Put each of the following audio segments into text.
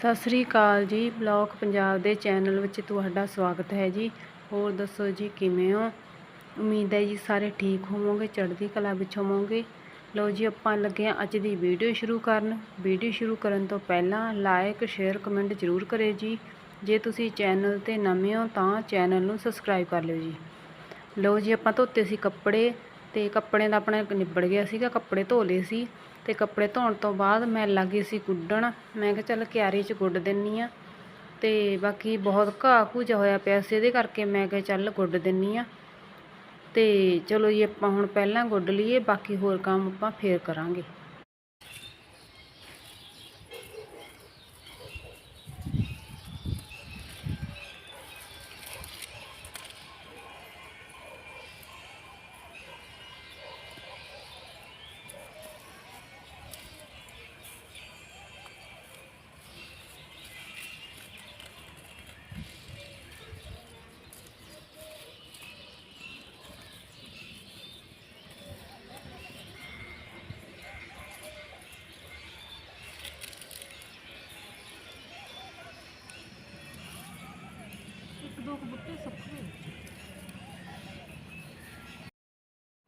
ਸਤਿ ਸ੍ਰੀ ਅਕਾਲ ਜੀ, ਬਲੌਗ ਪੰਜਾਬ ਦੇ ਚੈਨਲ ਵਿੱਚ ਤੁਹਾਡਾ ਸਵਾਗਤ ਹੈ ਜੀ। ਹੋਰ ਦੱਸੋ ਜੀ, ਕਿਵੇਂ ਹੋ? ਉਮੀਦ ਹੈ ਜੀ ਸਾਰੇ ਠੀਕ ਹੋਵੋਗੇ, ਚੜ੍ਹਦੀ ਕਲਾ ਵਿੱਚ ਹੋਵੋਗੇ। ਲਓ ਜੀ, ਆਪਾਂ ਲੱਗੇ ਹਾਂ ਅੱਜ ਦੀ ਵੀਡੀਓ ਸ਼ੁਰੂ ਕਰਨ। ਵੀਡੀਓ ਸ਼ੁਰੂ ਕਰਨ ਤੋਂ ਪਹਿਲਾਂ ਲਾਈਕ ਸ਼ੇਅਰ ਕਮੈਂਟ ਜ਼ਰੂਰ ਕਰਿਓ ਜੀ। ਜੇ ਤੁਸੀਂ ਚੈਨਲ ਤੇ ਨਵੇਂ ਹੋ ਤਾਂ ਚੈਨਲ ਨੂੰ ਸਬਸਕ੍ਰਾਈਬ ਕਰ ਲਿਓ ਜੀ। ਲਓ ਜੀ, ਆਪਾਂ ਧੋਤੇ ਸੀ ਕੱਪੜੇ। ਤੇ ਕੱਪੜਿਆਂ ਦਾ ਆਪਣਾ ਨਿਬੜ ਗਿਆ ਸੀਗਾ, ਕੱਪੜੇ ਧੋ ਲਏ ਸੀ ਤੇ ਕੱਪੜੇ ਧੋਣ ਤੋਂ ਬਾਅਦ ਮੈਂ ਲੱਗ ਗਈ ਸੀ ਗੁੱਡਣ ਮੈਂ ਕਿਹਾ ਚੱਲ ਕਿਆਰੀ 'ਚ ਗੁੱਡ ਦਿੰਨੀ ਆ ਤੇ ਬਾਕੀ ਬਹੁਤ ਘਾਹ ਘੂਜਾ ਹੋਇਆ ਪਿਆ ਸੀ, ਇਹਦੇ ਕਰਕੇ ਮੈਂ ਕਿਹਾ ਚੱਲ ਗੁੱਡ ਦਿੰਨੀ ਆ। ਤੇ ਚਲੋ ਜੀ, ਆਪਾਂ ਹੁਣ ਪਹਿਲਾਂ ਗੁੱਡ ਲਈਏ, ਬਾਕੀ ਹੋਰ ਕੰਮ ਆਪਾਂ ਫੇਰ ਕਰਾਂਗੇ।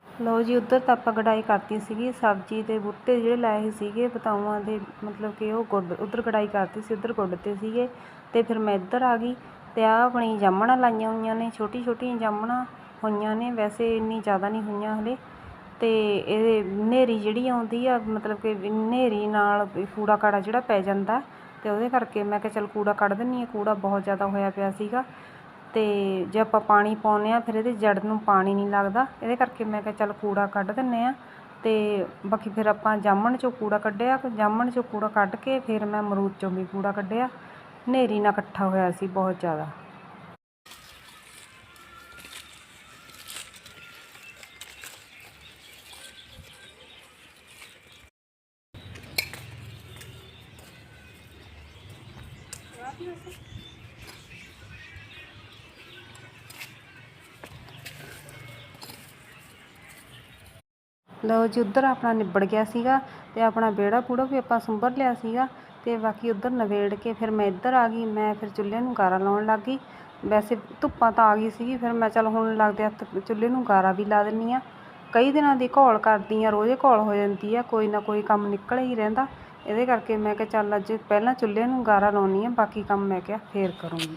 ਲਓ ਜੀ, ਉੱਧਰ ਤਾਂ ਆਪਾਂ ਗਡਾਈ ਕਰਤੀ ਸੀਗੀ, ਸਬਜ਼ੀ ਦੇ ਬੂਟੇ ਜਿਹੜੇ ਲਾਏ ਸੀਗੇ, ਬਤਾਊਆਂ ਦੇ, ਮਤਲਬ ਕਿ ਉਹ ਗੁੱਡ ਉੱਧਰ ਕਢਾਈ ਕਰਤੀ ਸੀ, ਉੱਧਰ ਗੁੱਡਤੇ ਸੀਗੇ। ਤੇ ਫਿਰ ਮੈਂ ਇੱਧਰ ਆ ਗਈ ਤੇ ਆਹ ਆਪਣੀ ਜਾਮਣਾਂ ਲਾਈਆਂ ਹੋਈਆਂ ਨੇ ਛੋਟੀ ਛੋਟੀਆਂ ਜਾਮਣਾਂ ਹੋਈਆਂ ਨੇ, ਵੈਸੇ ਇੰਨੀ ਜ਼ਿਆਦਾ ਨਹੀਂ ਹੋਈਆਂ ਹਲੇ। ਤੇ ਇਹ ਹਨੇਰੀ ਜਿਹੜੀ ਆਉਂਦੀ ਆ, ਮਤਲਬ ਕਿ ਹਨੇਰੀ ਨਾਲ ਕੂੜਾ ਕਾੜਾ ਜਿਹੜਾ ਪੈ ਜਾਂਦਾ, ਤੇ ਉਹਦੇ ਕਰਕੇ ਮੈਂ ਕਿਹਾ ਚੱਲ ਕੂੜਾ ਕੱਢ ਦਿੰਨੀ ਆ ਕੂੜਾ ਬਹੁਤ ਜ਼ਿਆਦਾ ਹੋਇਆ ਪਿਆ ਸੀਗਾ। ਅਤੇ ਜੇ ਆਪਾਂ ਪਾਣੀ ਪਾਉਂਦੇ ਹਾਂ, ਫਿਰ ਇਹਦੇ ਜੜ ਨੂੰ ਪਾਣੀ ਨਹੀਂ ਲੱਗਦਾ। ਇਹਦੇ ਕਰਕੇ ਮੈਂ ਕਿਹਾ, ਚੱਲ ਕੂੜਾ ਕੱਢ ਦਿੰਦੇ ਹਾਂ। ਅਤੇ ਬਾਕੀ ਫਿਰ ਆਪਾਂ ਜਾਮਣ ਚੋਂ ਕੂੜਾ ਕੱਢਿਆ। ਜਾਮਣ ਚੋਂ ਕੂੜਾ ਕੱਢ ਕੇ ਫਿਰ ਮੈਂ ਅਮਰੂਦ ਚੋਂ ਵੀ ਕੂੜਾ ਕੱਢਿਆ। ਹਨੇਰੀ ਨਾਲ ਇਕੱਠਾ ਹੋਇਆ ਸੀ ਬਹੁਤ ਜ਼ਿਆਦਾ। ਲਓ ਜੀ, ਉੱਧਰ ਆਪਣਾ ਨਿਬੜ ਗਿਆ ਸੀਗਾ ਤੇ ਆਪਣਾ ਵਿਹੜਾ ਪੂੜਾ ਵੀ ਆਪਾਂ ਸੁੰਬਰ ਲਿਆ ਸੀਗਾ ਤੇ ਬਾਕੀ ਉੱਧਰ ਨਵੇੜ ਕੇ ਫਿਰ ਮੈਂ ਇੱਧਰ ਆ ਗਈ, ਮੈਂ ਫਿਰ ਚੁੱਲ੍ਹੇ ਨੂੰ ਗਾਰਾ ਲਾਉਣ ਲੱਗ ਗਈ। ਵੈਸੇ ਧੁੱਪਾਂ ਤਾਂ ਆ ਗਈ ਸੀਗੀ, ਫਿਰ ਮੈਂ ਚੱਲ ਹੁਣ ਲੱਗਦੇ ਹੱਥ ਚੁੱਲ੍ਹੇ ਨੂੰ ਗਾਰਾ ਵੀ ਲਾ ਦਿੰਨੀ ਆ ਕਈ ਦਿਨਾਂ ਦੀ ਘੋਲ ਕਰਦੀ ਆ ਰੋਜ਼ੇ ਘੋਲ ਹੋ ਜਾਂਦੀ ਆ, ਕੋਈ ਨਾ ਕੋਈ ਕੰਮ ਨਿਕਲ ਹੀ ਰਹਿੰਦਾ। ਇਹਦੇ ਕਰਕੇ ਮੈਂ ਕਿਹਾ ਚੱਲ ਅੱਜ ਪਹਿਲਾਂ ਚੁੱਲ੍ਹੇ ਨੂੰ ਗਾਰਾ ਲਾਉਣੀ ਆ, ਬਾਕੀ ਕੰਮ ਮੈਂ ਕਿਹਾ ਫੇਰ ਕਰੂੰਗੀ।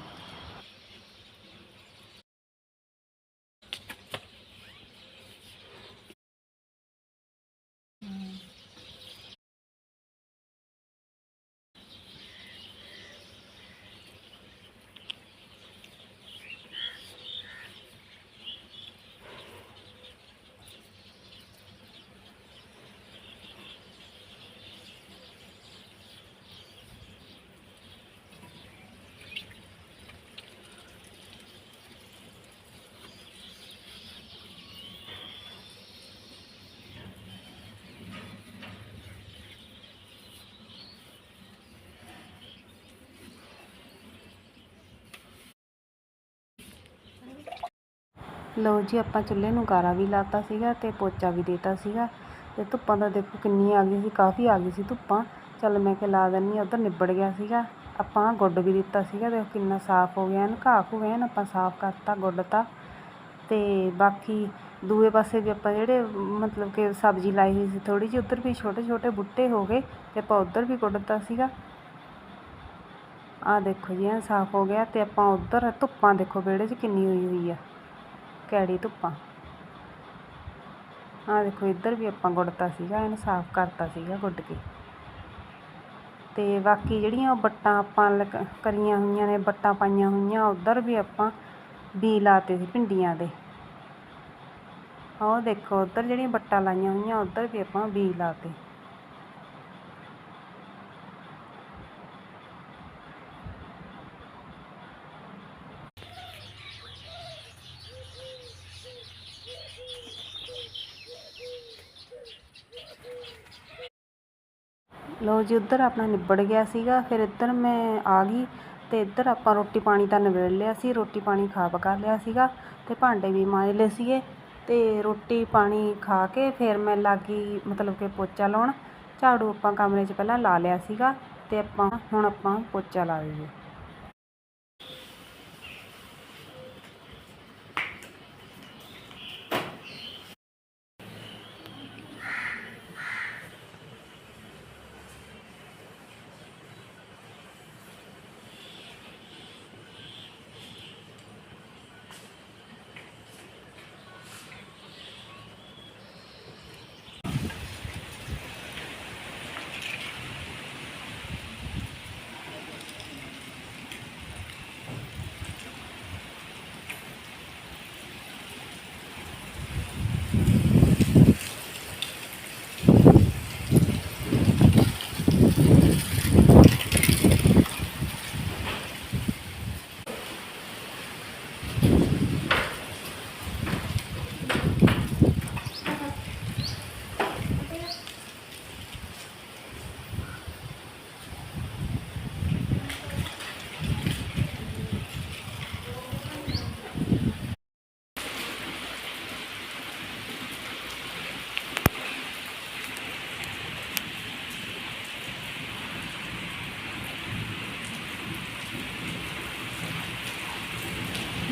ਲਓ ਜੀ, ਆਪਾਂ ਚੁੱਲ੍ਹੇ ਨੂੰ ਗਾਰਾ ਵੀ ਲਾਤਾ ਸੀਗਾ ਤੇ ਪੋਚਾ ਵੀ ਦੇਤਾ ਸੀਗਾ। ਤੇ ਧੁੱਪਾਂ ਦਾ ਦੇਖੋ ਕਿੰਨੀ ਆ ਗਈ ਸੀ, ਕਾਫੀ ਆ ਗਈ ਸੀ ਧੁੱਪਾਂ। ਚੱਲ ਮੈਂ ਕਿ ਲਾ ਦਿੰਨੀ ਆ ਉਧਰ ਨਿਬੜ ਗਿਆ ਸੀਗਾ। ਆਪਾਂ ਗੁੱਡ ਵੀ ਦਿੱਤਾ ਸੀਗਾ, ਦੇਖੋ ਕਿੰਨਾ ਸਾਫ਼ ਹੋ ਗਿਆ ਐਨ ਘਾਹ ਹੋ ਘੂ ਐਨ ਆਪਾਂ ਸਾਫ਼ ਕਰਤਾ, ਗੁੱਡ ਤਾ। ਤੇ ਬਾਕੀ ਦੂਏ ਪਾਸੇ ਵੀ ਆਪਾਂ ਜਿਹੜੇ ਮਤਲਬ ਕਿ ਸਬਜ਼ੀ ਲਾਈ ਹੋਈ ਸੀ ਥੋੜੀ ਜਿਹੀ, ਉਧਰ ਵੀ ਛੋਟੇ ਛੋਟੇ ਬੂਟੇ ਹੋ ਗਏ ਤੇ ਆਪਾਂ ਉਧਰ ਵੀ ਗੁੱਡਤਾ ਸੀਗਾ। ਆਹ ਦੇਖੋ ਜੀ, ਐਨ ਸਾਫ਼ ਹੋ ਗਿਆ ਤੇ ਆਪਾਂ ਉਧਰ ਧੁੱਪਾਂ ਦੇਖੋ ਵਿਹੜੇ 'ਚ ਕਿੰਨੀ ਹੋਈ ਹੋਈ ਆ। ਕੈੜੀ ਧੁੱਪਾਂ। ਆਹ ਦੇਖੋ, ਇੱਧਰ ਵੀ ਆਪਾਂ ਗੁੱਡਤਾ ਸੀਗਾ, ਇਹਨੂੰ ਸਾਫ਼ ਕਰਤਾ ਸੀਗਾ ਗੁੱਡ ਕੇ। ਤੇ ਬਾਕੀ ਜਿਹੜੀਆਂ ਉਹ ਬੱਟਾਂ ਆਪਾਂ ਕਰੀਆਂ ਹੋਈਆਂ ਨੇ, ਬੱਟਾਂ ਪਾਈਆਂ ਹੋਈਆਂ, ਉੱਧਰ ਵੀ ਆਪਾਂ ਬੀ ਲਾਤੇ ਸੀ ਭਿੰਡੀਆਂ ਦੇ। ਉਹ ਦੇਖੋ, ਉੱਧਰ ਜਿਹੜੀਆਂ ਬੱਟਾਂ ਲਾਈਆਂ ਹੋਈਆਂ, ਉੱਧਰ ਵੀ ਆਪਾਂ ਬੀ ਲਾਤੇ। ਲਓ ਜੀ, ਉੱਧਰ ਆਪਣਾ ਨਿਬੜ ਗਿਆ ਸੀਗਾ, ਫਿਰ ਇੱਧਰ ਮੈਂ ਆ ਗਈ ਤੇ ਇੱਧਰ ਆਪਾਂ ਰੋਟੀ ਪਾਣੀ ਤਾਂ ਨਿਬੇੜ ਲਿਆ ਸੀ, ਰੋਟੀ ਪਾਣੀ ਖਾ ਪਕਾ ਲਿਆ ਸੀਗਾ ਤੇ ਭਾਂਡੇ ਵੀ ਮਾਂਜ ਲਏ ਸੀਗੇ ਤੇ ਰੋਟੀ ਪਾਣੀ ਖਾ ਕੇ ਫਿਰ ਮੈਂ ਲੱਗ ਗਈ ਮਤਲਬ ਕਿ ਪੋਚਾ ਲਾਉਣ, ਝਾੜੂ ਆਪਾਂ ਕਮਰੇ 'ਚ ਪਹਿਲਾਂ ਲਾ ਲਿਆ ਸੀਗਾ ਤੇ ਆਪਾਂ ਹੁਣ ਆਪਾਂ ਪੋਚਾ ਲਾ ਲਈਏ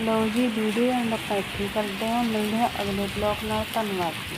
ਲਓ ਜੀ ਵੀਡੀਓ ਐਂਡ ਆਪਾਂ ਇੱਥੇ ਕਰਦੇ ਹਾਂ। ਮਿਲਦੇ ਹਾਂ ਅਗਲੇ ਬਲੌਗ ਨਾਲ। ਧੰਨਵਾਦ ਜੀ।